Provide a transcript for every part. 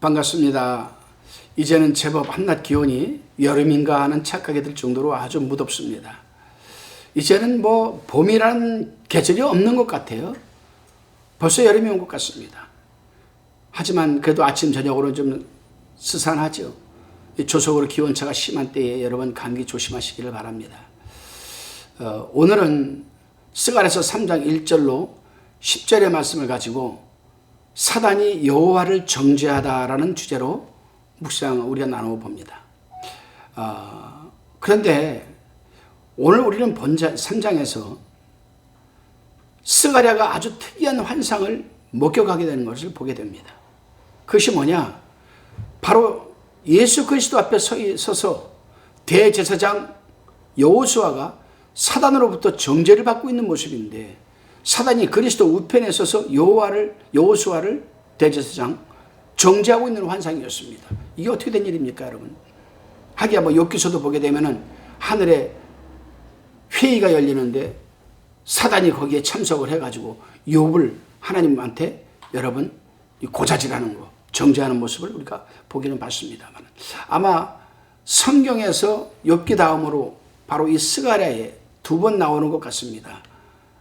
반갑습니다. 이제는 제법 한낮 기온이 여름인가 하는 착각이 들 정도로 아주 무덥습니다. 이제는 뭐 봄이라는 계절이 없는 것 같아요. 벌써 여름이 온 것 같습니다. 하지만 그래도 아침 저녁으로 좀 스산하죠. 이 조속으로 기온차가 심한 때에 여러분 감기 조심하시기를 바랍니다. 어, 오늘은 스가랴서 3장 1절로 10절의 말씀을 가지고 사단이 여호와를 정죄하다라는 주제로 묵상 우리가 나누어 봅니다. 어, 그런데 오늘 우리는 본자 3장에서 스가랴가 아주 특이한 환상을 목격하게 되는 것을 보게 됩니다. 그것이 뭐냐? 바로 예수 그리스도 앞에 서서 대제사장 여호수아가 사단으로부터 정죄를 받고 있는 모습인데 사단이 그리스도 우편에 서서 여호와를 여호수아를 대제사장 정죄하고 있는 환상이었습니다. 이게 어떻게 된 일입니까, 여러분? 하기야 뭐 욥기서도 보게 되면은 하늘에 회의가 열리는데 사단이 거기에 참석을 해가지고 욥을 하나님한테 여러분 고자질하는 거, 정죄하는 모습을 우리가 보기는 봤습니다만 아마 성경에서 욥기 다음으로 바로 이 스가랴에 두 번 나오는 것 같습니다.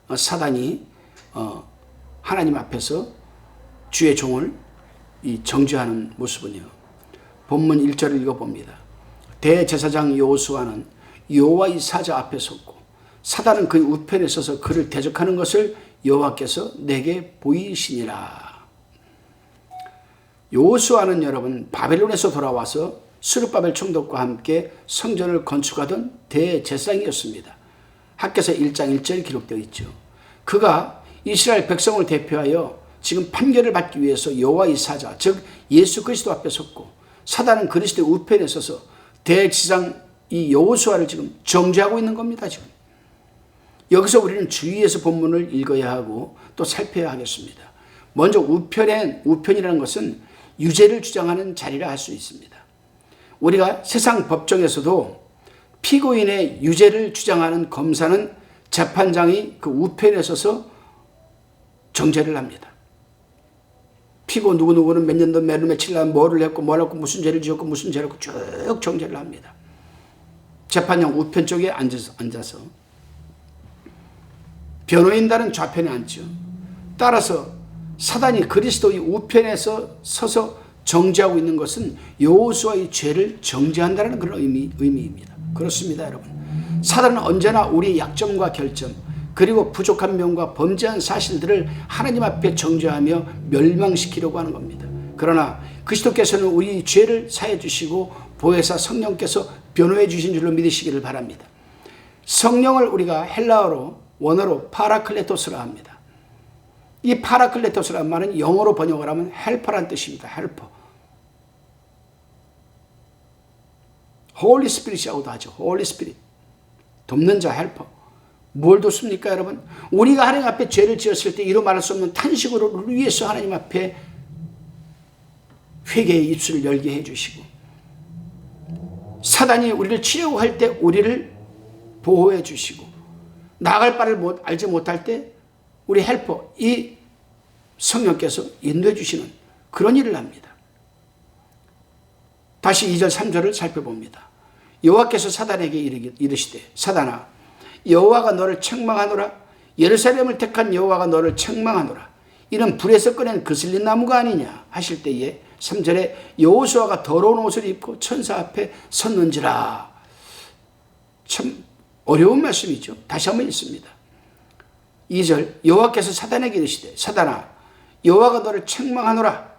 어, 사단이 어, 하나님 앞에서 주의 종을 이 정죄하는 모습은요. 본문 1절을 읽어봅니다. 대제사장 여호수아는 여호와의 사자 앞에 섰고 사단은 그 우편에 서서 그를 대적하는 것을 여호와께서 내게 보이시니라. 여호수아는 여러분 바벨론에서 돌아와서 수르바벨 총독과 함께 성전을 건축하던 대제사장이었습니다. 학계서 1장 1절 기록되어 있죠. 그가 이스라엘 백성을 대표하여 지금 판결을 받기 위해서 여호와의 사자 즉 예수 그리스도 앞에 섰고 사단은 그리스도의 우편에 서서 대지상 이 여호수아를 지금 정죄하고 있는 겁니다 지금. 여기서 우리는 주의해서 본문을 읽어야 하고 또 살펴야 하겠습니다. 먼저 우편엔 우편이라는 것은 유죄를 주장하는 자리라 할 수 있습니다. 우리가 세상 법정에서도 피고인의 유죄를 주장하는 검사는 재판장이 그 우편에 서서 정죄를 합니다. 피고 누구누구는 몇 년도 몇 며칠 날 뭐를 했고 뭘 했고 무슨 죄를 지었고 무슨 죄를 했고 쭉 정죄를 합니다. 재판장 우편 쪽에 앉아서, 앉아서 변호인단은 좌편에 앉죠. 따라서 사단이 그리스도의 우편에서 서서 정죄하고 있는 것은 여호수아의 죄를 정죄한다는 그런 의미, 의미입니다. 그렇습니다, 여러분. 사단은 언제나 우리의 약점과 결점, 그리고 부족한 면과 범죄한 사실들을 하나님 앞에 정죄하며 멸망시키려고 하는 겁니다. 그러나 그리스도께서는 우리 죄를 사해 주시고 보혜사 성령께서 변호해 주신 줄로 믿으시기를 바랍니다. 성령을 우리가 헬라어로 원어로 파라클레토스라 합니다. 이 파라클레토스란 말은 영어로 번역을 하면 헬퍼란 뜻입니다. 헬퍼. 홀리 스피릿이라고도 하죠. 홀리 스피릿. 돕는 자 헬퍼. 뭘 돕습니까, 여러분? 우리가 하나님 앞에 죄를 지었을 때 이루 말할 수 없는 탄식으로 위해서 하나님 앞에 회개의 입술을 열게 해 주시고 사단이 우리를 치려고 할 때 우리를 보호해 주시고 나갈 바를 못, 알지 못할 때 우리 헬퍼 이 성령께서 인도해 주시는 그런 일을 합니다. 다시 2절 3절을 살펴봅니다. 여호와께서 사단에게 이르시되 사단아 여호와가 너를 책망하노라 예루살렘을 택한 여호와가 너를 책망하노라 이는 불에서 꺼낸 그슬린 나무가 아니냐 하실 때에 3절에 여호수아가 더러운 옷을 입고 천사 앞에 섰는지라 참 어려운 말씀이죠. 다시 한번 읽습니다. 2절 여호와께서 사단에게 이르시되 사단아 여호와가 너를 책망하노라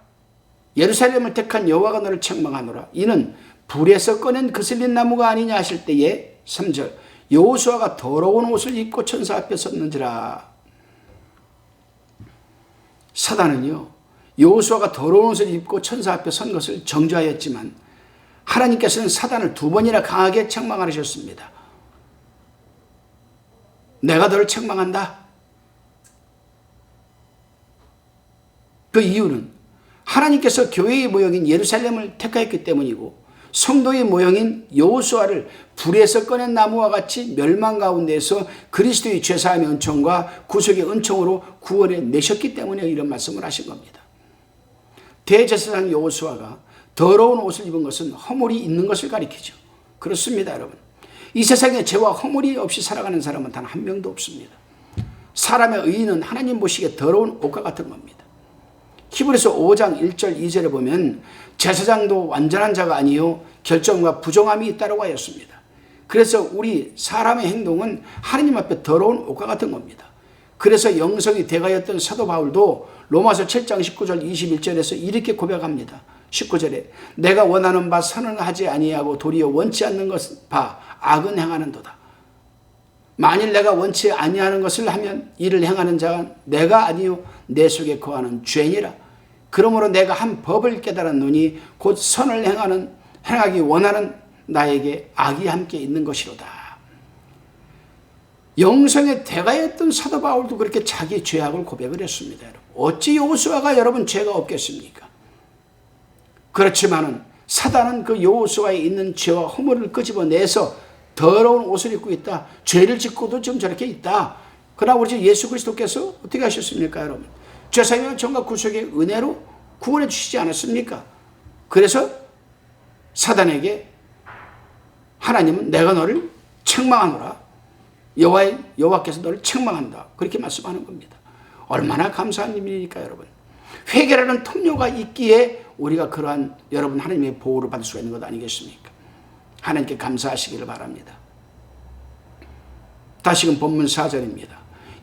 예루살렘을 택한 여호와가 너를 책망하노라 이는 불에서 꺼낸 그슬린 나무가 아니냐 하실 때에 3절 여호수아가 더러운 옷을 입고 천사 앞에 섰는지라 사단은요 여호수아가 더러운 옷을 입고 천사 앞에 선 것을 정죄하였지만 하나님께서는 사단을 두 번이나 강하게 책망하셨습니다. 내가 너를 책망한다. 그 이유는 하나님께서 교회의 모형인 예루살렘을 택하였기 때문이고 성도의 모형인 여호수아를 불에서 꺼낸 나무와 같이 멸망 가운데서 그리스도의 죄사함의 은총과 구속의 은총으로 구원해 내셨기 때문에 이런 말씀을 하신 겁니다. 대제사장 여호수아가 더러운 옷을 입은 것은 허물이 있는 것을 가리키죠. 그렇습니다, 여러분. 이 세상에 죄와 허물이 없이 살아가는 사람은 단 한 명도 없습니다. 사람의 의인은 하나님 보시기에 더러운 옷과 같은 겁니다. 히브리서 5장 1절 2절에 보면 제사장도 완전한 자가 아니요 결정과 부정함이 있다고 하였습니다. 그래서 우리 사람의 행동은 하나님 앞에 더러운 옷과 같은 겁니다. 그래서 영성이 대가였던 사도 바울도 로마서 7장 19절 21절에서 이렇게 고백합니다. 19절에 내가 원하는 바 선언하지 아니하고 도리어 원치 않는 것바 악은 행하는도다. 만일 내가 원치 아니하는 것을 하면 이를 행하는 자가 내가 아니요 내 속에 거하는 죄니라. 그러므로 내가 한 법을 깨달았노니 곧 선을 행하는 행하기 원하는 나에게 악이 함께 있는 것이로다. 영성의 대가였던 사도 바울도 그렇게 자기 죄악을 고백을 했습니다. 어찌 여호수아가 여러분 죄가 없겠습니까? 그렇지만은 사단은 그 여호수아에 있는 죄와 허물을 끄집어내서 더러운 옷을 입고 있다. 죄를 짓고도 좀 저렇게 있다. 그러나 우리 예수 그리스도께서 어떻게 하셨습니까, 여러분? 죄사함의 정과 구속의 은혜로 구원해 주시지 않았습니까? 그래서 사단에게 하나님은 내가 너를 책망하노라. 여호와의 여호와께서 너를 책망한다. 그렇게 말씀하는 겁니다. 얼마나 감사한 일입니까, 여러분? 회개라는 통로가 있기에 우리가 그러한 여러분 하나님의 보호를 받을 수가 있는 것 아니겠습니까? 하나님께 감사하시기를 바랍니다. 다시금 본문 4절입니다.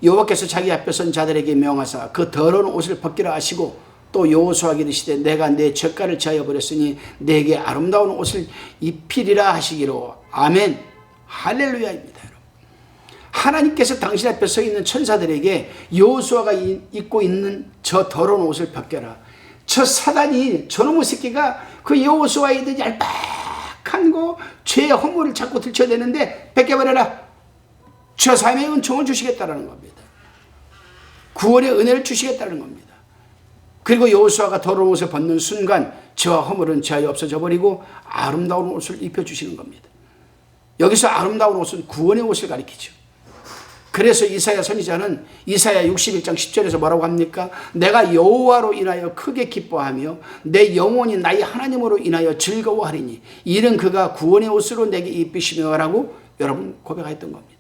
여호와께서 자기 앞에 선 자들에게 명하사 그 더러운 옷을 벗기라 하시고 또 여호수아에게 이르시되 내가 내 젓가를 제하여 버렸으니 내게 아름다운 옷을 입히리라 하시기로 아멘 할렐루야입니다. 여러분. 하나님께서 당신 앞에 서 있는 천사들에게 여호수아가 입고 있는 저 더러운 옷을 벗겨라. 저 사단이 저놈의 새끼가 그 여호수아에 있는 얄팍한 거 죄의 허물을 자꾸 들춰대는데 벗겨버려라. 저 삶의 은총을 주시겠다라는 겁니다. 구원의 은혜를 주시겠다는 겁니다. 그리고 여호수아가 더러운 옷을 벗는 순간 저와 허물은 저하여 없어져 버리고 아름다운 옷을 입혀 주시는 겁니다. 여기서 아름다운 옷은 구원의 옷을 가리키죠. 그래서 이사야 선지자는 이사야 61장 10절에서 뭐라고 합니까? 내가 여호와로 인하여 크게 기뻐하며 내 영혼이 나의 하나님으로 인하여 즐거워하리니 이는 그가 구원의 옷으로 내게 입히시며라고 여러분 고백했던 겁니다.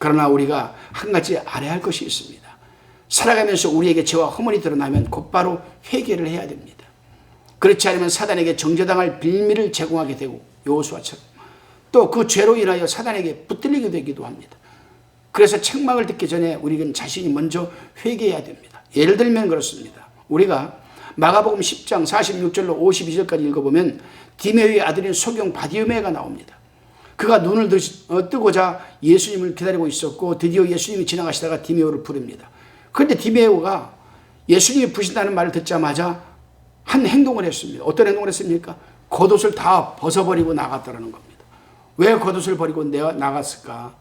그러나 우리가 한 가지 알아야 할 것이 있습니다. 살아가면서 우리에게 죄와 허물이 드러나면 곧바로 회개를 해야 됩니다. 그렇지 않으면 사단에게 정죄당할 빌미를 제공하게 되고 여호수아처럼 또 그 죄로 인하여 사단에게 붙들리게 되기도 합니다. 그래서 책망을 듣기 전에 우리는 자신이 먼저 회개해야 됩니다. 예를 들면 그렇습니다. 우리가 마가복음 10장 46절로 52절까지 읽어보면 디메의 아들인 소경 바디우메가 나옵니다. 그가 눈을 어, 뜨고자 예수님을 기다리고 있었고 드디어 예수님이 지나가시다가 디메오를 부릅니다. 그런데 디메오가 예수님이 부신다는 말을 듣자마자 한 행동을 했습니다. 어떤 행동을 했습니까? 겉옷을 다 벗어버리고 나갔다는 겁니다. 왜 겉옷을 버리고 나갔을까?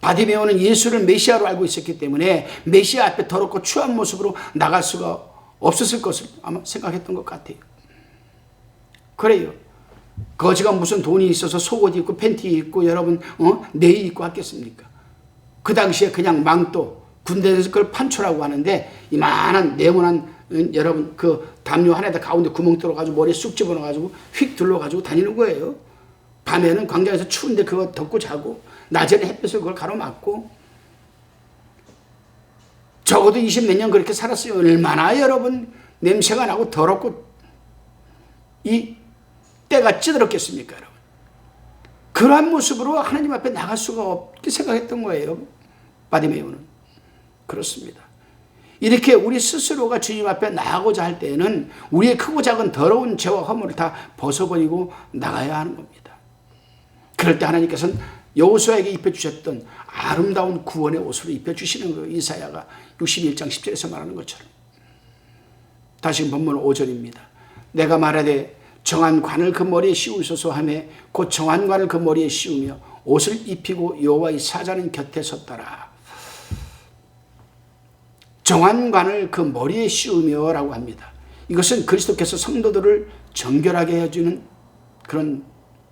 바디메오는 예수를 메시아로 알고 있었기 때문에 메시아 앞에 더럽고 추한 모습으로 나갈 수가 없었을 것을 아마 생각했던 것 같아요. 그래요. 거지가 무슨 돈이 있어서 속옷 입고 팬티 입고 여러분 어? 네이 입고 왔겠습니까? 그 당시에 그냥 망토 군대에서 그걸 판초라고 하는데 이만한 네모난 응? 여러분 그 담요 하나에다 가운데 구멍 뚫어가지고 머리에 쑥 집어넣어가지고 휙 둘러가지고 다니는 거예요. 밤에는 광장에서 추운데 그거 덮고 자고 낮에는 햇빛을 그걸 가로막고 적어도 20 몇 년 그렇게 살았어요. 얼마나 여러분 냄새가 나고 더럽고 이 때가 찌들었겠습니까, 여러분? 그러한 모습으로 하나님 앞에 나갈 수가 없게 생각했던 거예요. 바디메오는. 그렇습니다. 이렇게 우리 스스로가 주님 앞에 나가고자 할 때에는 우리의 크고 작은 더러운 죄와 허물을 다 벗어버리고 나가야 하는 겁니다. 그럴 때 하나님께서는 여호수아에게 입혀주셨던 아름다운 구원의 옷으로 입혀주시는 거예요. 이사야가 61장 10절에서 말하는 것처럼. 다시 본문 5절입니다. 내가 말하되 정한 관을 그 머리에 씌우소서 하며 곧 정한 관을 그 머리에 씌우며 옷을 입히고 여호와의 사자는 곁에 섰더라. 정한 관을 그 머리에 씌우며라고 합니다. 이것은 그리스도께서 성도들을 정결하게 해주는 그런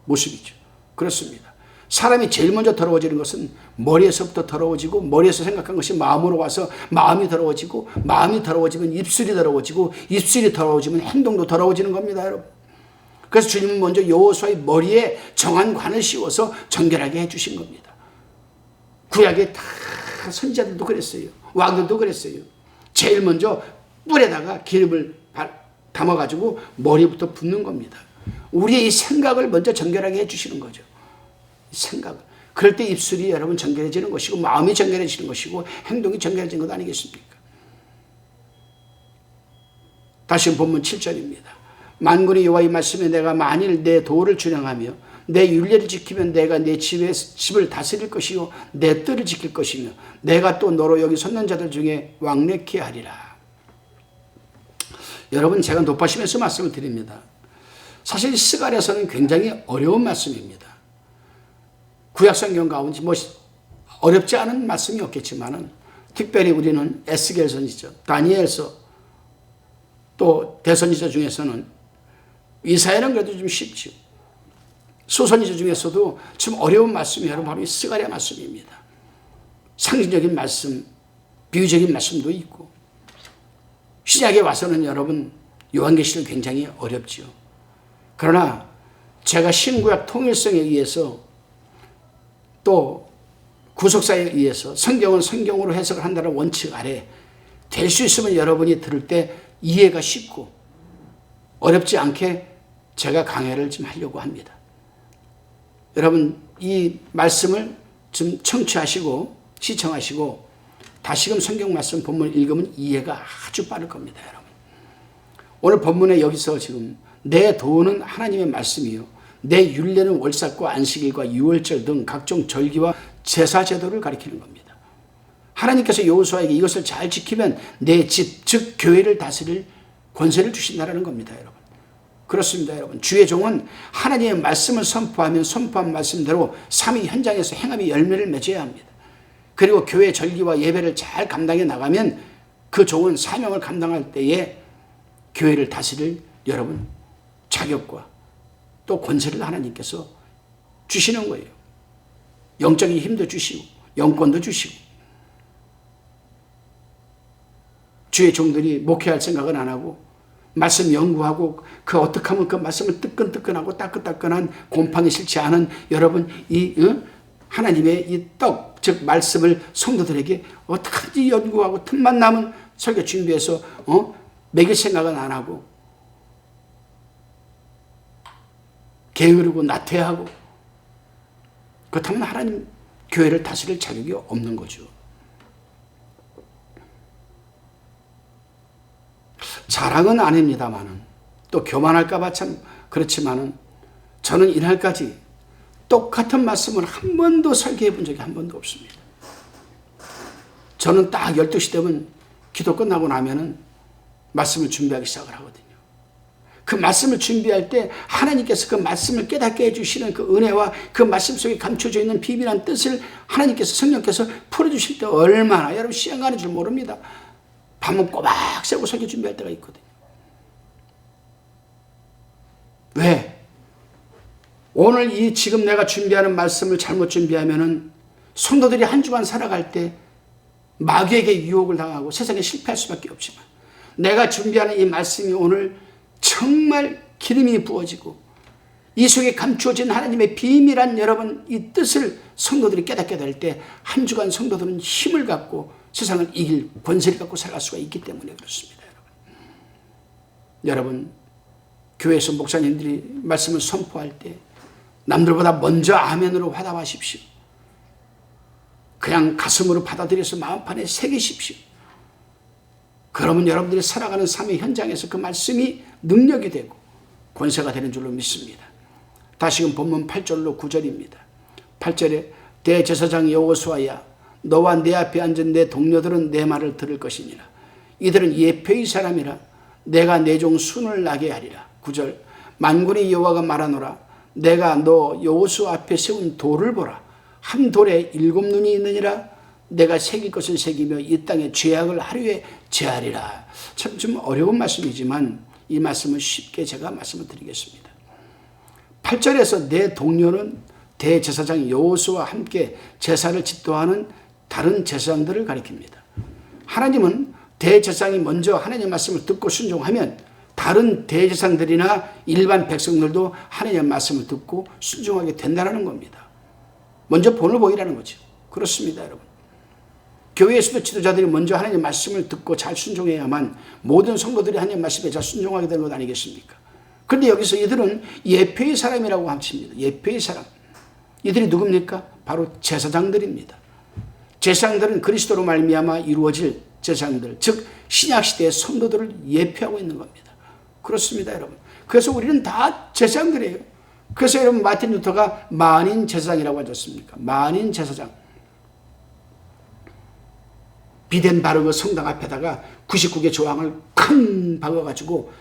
모습이죠. 그렇습니다. 사람이 제일 먼저 더러워지는 것은 머리에서부터 더러워지고 머리에서 생각한 것이 마음으로 와서 마음이 더러워지고 마음이 더러워지면 입술이 더러워지고 입술이 더러워지면 행동도 더러워지는 겁니다, 여러분. 그래서 주님은 먼저 여호수아의 머리에 정한 관을 씌워서 정결하게 해주신 겁니다. 구약에 다 선지자들도 그랬어요. 왕들도 그랬어요. 제일 먼저 뿔에다가 기름을 담아가지고 머리부터 붓는 겁니다. 우리의 이 생각을 먼저 정결하게 해주시는 거죠. 생각을. 그럴 때 입술이 여러분 정결해지는 것이고 마음이 정결해지는 것이고 행동이 정결해지는 것 아니겠습니까? 다시 본문 7절입니다. 만군의 여호와의 말씀에 내가 만일 내 도를 준행하며 내 윤례를 지키면 내가 내 집에 집을 다스릴 것이요 내 뜰을 지킬 것이며 내가 또 너로 여기 섰는 자들 중에 왕래케 하리라. 여러분 제가 높아심에서 말씀을 드립니다. 사실 스갈에서는 굉장히 어려운 말씀입니다. 구약성경 가운데 뭐 어렵지 않은 말씀이 없겠지만은 특별히 우리는 에스겔 선지자, 다니엘서 또 대선지자 중에서는 이사야는 그래도 좀 쉽죠. 소선지자 중에서도 좀 어려운 말씀이 바로 이 스가랴 말씀입니다. 상징적인 말씀, 비유적인 말씀도 있고 신약에 와서는 여러분 요한계시는 굉장히 어렵지요. 그러나 제가 신구약 통일성에 의해서 또 구속사에 의해서 성경은 성경으로 해석을 한다는 원칙 아래 될 수 있으면 여러분이 들을 때 이해가 쉽고 어렵지 않게 제가 강해를 좀 하려고 합니다. 여러분 이 말씀을 좀 청취하시고 시청하시고 다시금 성경 말씀 본문 읽으면 이해가 아주 빠를 겁니다, 여러분. 오늘 본문에 여기서 지금 내 도는 하나님의 말씀이요. 내 율례는 월삭과 안식일과 유월절 등 각종 절기와 제사 제도를 가리키는 겁니다. 하나님께서 여호수아에게 이것을 잘 지키면 내 집, 즉 교회를 다스릴 권세를 주신다라는 겁니다, 여러분. 그렇습니다, 여러분. 주의 종은 하나님의 말씀을 선포하면 선포한 말씀대로 삶의 현장에서 행함의 열매를 맺어야 합니다. 그리고 교회 절기와 예배를 잘 감당해 나가면 그 종은 사명을 감당할 때에 교회를 다스릴 여러분 자격과 또 권세를 하나님께서 주시는 거예요. 영적인 힘도 주시고 영권도 주시고 주의 종들이 목회할 생각은 안 하고 말씀 연구하고 그 어떻게 하면 그 말씀을 뜨끈뜨끈하고 따끈따끈한 곰팡이 싫지 않은 여러분 이 어? 하나님의 이 떡, 즉 말씀을 성도들에게 어떻게든지 연구하고 틈만 남은 설교 준비해서 어? 먹일 생각은 안 하고 게으르고 나태하고 그렇다면 하나님 교회를 다스릴 자격이 없는 거죠. 자랑은 아닙니다만은 또 교만할까봐 참 그렇지만은 저는 이날까지 똑같은 말씀을 한 번도 설교해 본 적이 한 번도 없습니다. 저는 딱 12시 되면 기도 끝나고 나면은 말씀을 준비하기 시작을 하거든요. 그 말씀을 준비할 때 하나님께서 그 말씀을 깨닫게 해주시는 그 은혜와 그 말씀 속에 감춰져 있는 비밀한 뜻을 하나님께서 성령께서 풀어주실 때 얼마나 여러분 시간 가는 줄 모릅니다. 밤은 꼬박 새고 설교 준비할 때가 있거든요. 왜? 오늘 이 지금 내가 준비하는 말씀을 잘못 준비하면은 성도들이 한 주간 살아갈 때 마귀에게 유혹을 당하고 세상에 실패할 수밖에 없지만 내가 준비하는 이 말씀이 오늘 정말 기름이 부어지고 이 속에 감추어진 하나님의 비밀한 여러분 이 뜻을 성도들이 깨닫게 될 때 한 주간 성도들은 힘을 갖고 세상을 이길 권세를 갖고 살아갈 수가 있기 때문에 그렇습니다. 여러분, 여러분 교회에서 목사님들이 말씀을 선포할 때 남들보다 먼저 아멘으로 화답하십시오. 그냥 가슴으로 받아들여서 마음판에 새기십시오. 그러면 여러분들이 살아가는 삶의 현장에서 그 말씀이 능력이 되고 권세가 되는 줄로 믿습니다. 다시금 본문 8절로 9절입니다. 8절에 대제사장 여호수아야 너와 내 앞에 앉은 내 동료들은 내 말을 들을 것이니라. 이들은 예표의 사람이라 내가 내 종 순을 나게 하리라. 9절 만군의 여호와가 말하노라 내가 너 여호수 앞에 세운 돌을 보라. 한 돌에 일곱 눈이 있느니라. 내가 새길 것을 새기며 이 땅에 죄악을 하루에 제하리라. 참 좀 어려운 말씀이지만 이 말씀을 쉽게 제가 말씀을 드리겠습니다. 8절에서 내 동료는 대제사장 여호수와 함께 제사를 집도하는 다른 제사장들을 가리킵니다. 하나님은 대제사장이 먼저 하나님의 말씀을 듣고 순종하면 다른 대제사장들이나 일반 백성들도 하나님의 말씀을 듣고 순종하게 된다는 겁니다. 먼저 본을 보이라는 거죠. 그렇습니다, 여러분. 교회에서도 지도자들이 먼저 하나님의 말씀을 듣고 잘 순종해야만 모든 성도들이 하나님의 말씀에 잘 순종하게 되는 것 아니겠습니까? 그런데 여기서 이들은 예표의 사람이라고 합칩니다. 예표의 사람. 이들이 누굽니까? 바로 제사장들입니다. 제사장들은 그리스도로 말미암아 이루어질 제사장들, 즉 신약 시대의 성도들을 예표하고 있는 겁니다. 그렇습니다, 여러분. 그래서 우리는 다 제사장들이에요. 그래서 여러분 마틴 루터가 만인 제사장이라고 하지 않습니까? 만인 제사장. 비덴 바르그 성당 앞에다가 99개 조항을 큰 박아가지고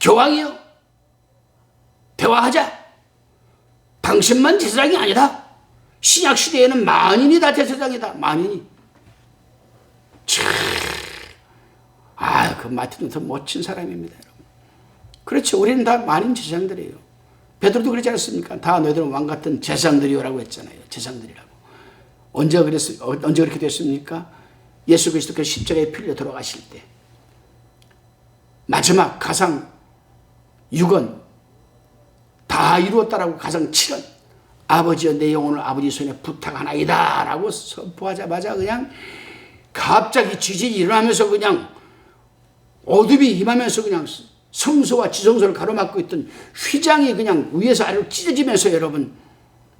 교황이요 대화하자 당신만 제사장이 아니다 신약 시대에는 만인이 다 제사장이다. 만인이. 아그 마틴 루터 멋진 사람입니다 여러분. 그렇죠 우리는 다 만인 제사장들이에요. 베드로도 그러지 않습니까? 다 너희들은 왕 같은 제사장들이요라고 했잖아요. 제사장들이라고. 언제 그랬 언제 그렇게 됐습니까? 예수 그리스도께서 십자가에 피를 돌아가실 때. 마지막 가상 6원 다 이루었다라고 가상 7원 아버지여 내 영혼을 아버지 손에 부탁하나이다 라고 선포하자마자 그냥 갑자기 지진이 일어나면서 그냥 어둠이 임하면서 그냥 성소와 지성소를 가로막고 있던 휘장이 그냥 위에서 아래로 찢어지면서 여러분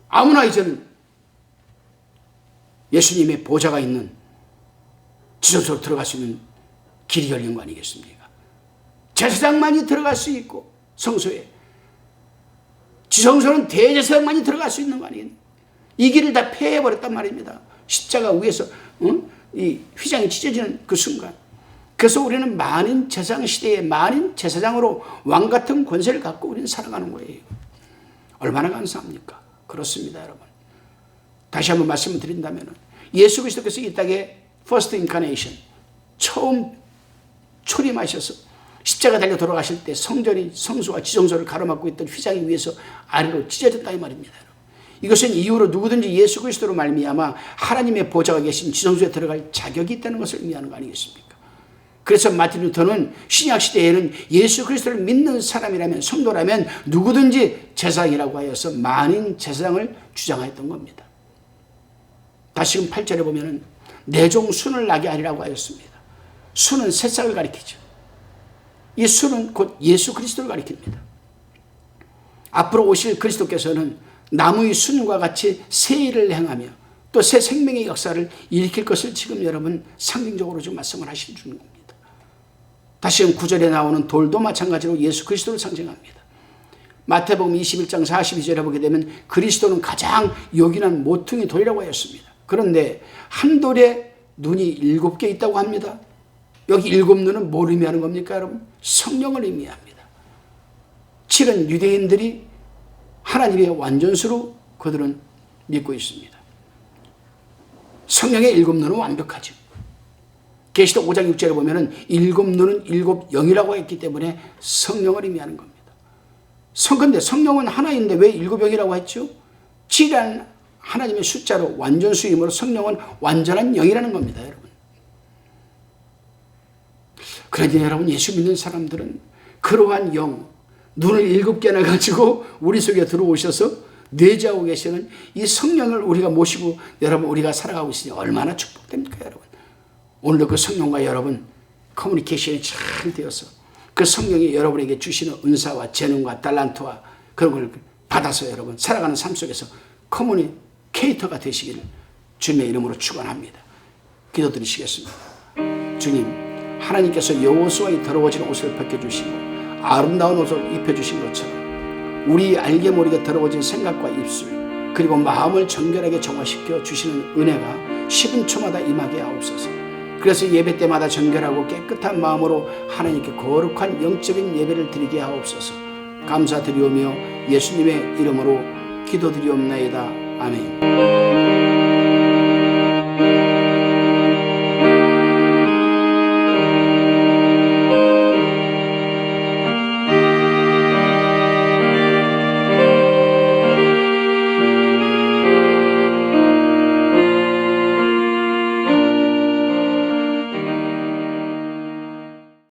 아무나 이제는 예수님의 보좌가 있는 지성소로 들어갈 수 있는 길이 열린 거 아니겠습니까? 제사장만이 들어갈 수 있고 성소에 지성소는 대제사장만이 들어갈 수 있는 거 아니겠습니까? 이 길을 다 폐해버렸단 말입니다. 십자가 위에서 어? 이 휘장이 찢어지는 그 순간 그래서 우리는 만인 제사장 시대에 만인 제사장으로 왕 같은 권세를 갖고 우리는 살아가는 거예요. 얼마나 감사합니까? 그렇습니다, 여러분. 다시 한번 말씀을 드린다면 예수 그리스도께서 이 땅에 first incarnation 처음 초림하셔서 십자가 달려 돌아가실 때 성전이 성소와 지성소를 가로막고 있던 휘장이 위에서 아래로 찢어졌다 이 말입니다. 이것은 이후로 누구든지 예수 그리스도로 말미암아 하나님의 보좌가 계신 지성소에 들어갈 자격이 있다는 것을 의미하는 거 아니겠습니까? 그래서 마틴 루터는 신약 시대에는 예수 그리스도를 믿는 사람이라면 성도라면 누구든지 제사장이라고 하여서 만인 제사장을 주장하였던 겁니다. 다시금 8절에 보면은 내종 순을 나게 하리라고 하였습니다. 순은 새싹을 가리키죠. 이 순은 곧 예수 그리스도를 가리킵니다. 앞으로 오실 그리스도께서는 나무의 순과 같이 새 일을 행하며 또 새 생명의 역사를 일으킬 것을 지금 여러분 상징적으로 좀 말씀을 하시는 겁니다. 다시금 9절에 나오는 돌도 마찬가지로 예수 그리스도를 상징합니다. 마태복음 21장 42절에 보게 되면 그리스도는 가장 요긴한 모퉁이 돌이라고 하였습니다. 그런데 한 돌에 눈이 일곱 개 있다고 합니다. 여기 일곱 눈은 뭘 의미하는 겁니까, 여러분? 성령을 의미합니다. 칠은 유대인들이 하나님의 완전수로 그들은 믿고 있습니다. 성령의 일곱 눈은 완벽하죠. 계시록 5장 6절에 보면은 일곱 눈은 일곱 영이라고 했기 때문에 성령을 의미하는 겁니다. 성, 근데 성령은 하나인데 왜 일곱 영이라고 했죠? 7이라는 하나님의 숫자로 완전수임으로 성령은 완전한 영이라는 겁니다, 여러분. 그러니 여러분 예수 믿는 사람들은 그러한 영, 눈을 일곱 개나 가지고 우리 속에 들어오셔서 내재하고 계시는 이 성령을 우리가 모시고 여러분 우리가 살아가고 있으니 얼마나 축복됩니까 여러분? 오늘도 그 성령과 여러분 커뮤니케이션이 잘 되어서 그 성령이 여러분에게 주시는 은사와 재능과 달란트와 그런 걸 받아서 여러분 살아가는 삶 속에서 커뮤니케이터가 되시기를 주님의 이름으로 축원합니다. 기도드리시겠습니다. 주님 하나님께서 여호수아의 더러워진 옷을 벗겨주시고 아름다운 옷을 입혀주신 것처럼 우리 알게 모르게 더러워진 생각과 입술 그리고 마음을 정결하게 정화시켜 주시는 은혜가 10분 초마다 임하게 하옵소서. 그래서 예배 때마다 정결하고 깨끗한 마음으로 하나님께 거룩한 영적인 예배를 드리게 하옵소서. 감사드리오며 예수님의 이름으로 기도드리옵나이다. 아멘